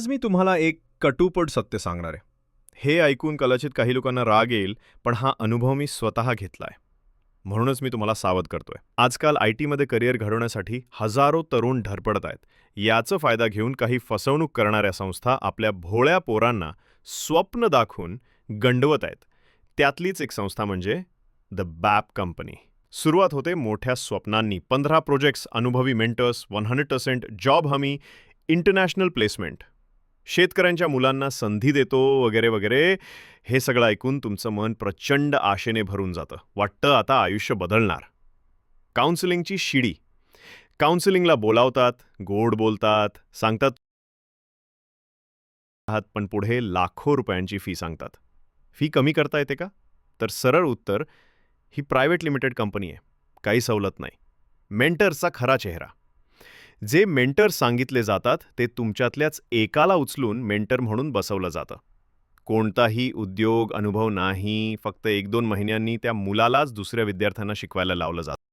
आज मी तुम्हाला एक कटुपट सत्य सांगणार आहे. हे ऐकून कदाचित काही लोकांना राग येईल पण हा अनुभव मी स्वतः घेतलाय. म्हणूनच मी तुम्हाला सावध करतोय. आजकाल आय टीमध्ये करिअर घडवण्यासाठी हजारो तरुण धडपडत आहेत. याचा फायदा घेऊन काही फसवणूक करणाऱ्या संस्था आपल्या भोळ्या पोरांना स्वप्न दाखवून गंडवत आहेत. त्यातलीच एक संस्था म्हणजे द बॅप कंपनी सुरुवात होते मोठ्या स्वप्नांनी. पंधरा प्रोजेक्ट्स अनुभवी mentors one hundred percent job हमी इंटरनॅशनल प्लेसमेंट. शेतकऱ्यांच्या मुलांना संधी देतो वगैरे वगैरे हे सगळं ऐकून तुमचं मन प्रचंड आशेने भरून जातं. वाटतं आता आयुष्य बदलणार. काउन्सिलिंगची शिडी. काउन्सिलिंगला बोलावतात गोड बोलतात सांगतात आहात पण पुढे लाखो रुपयांची फी सांगतात. फी कमी करता येते का? तर सरळ उत्तर ही प्रायव्हेट लिमिटेड कंपनी आहे. काही सवलत नाही. मेंटर्सचा खरा चेहरा. जे मेंटर सांगितले जातात ते तुमच्यातल्याच एकाला उचलून मेंटर म्हणून बसवलं जातं. कोणताही उद्योग अनुभव नाही फक्त एक दोन महिन्यांनी त्या मुलालाच दुसऱ्या विद्यार्थ्यांना शिकवायला लावलं जातं.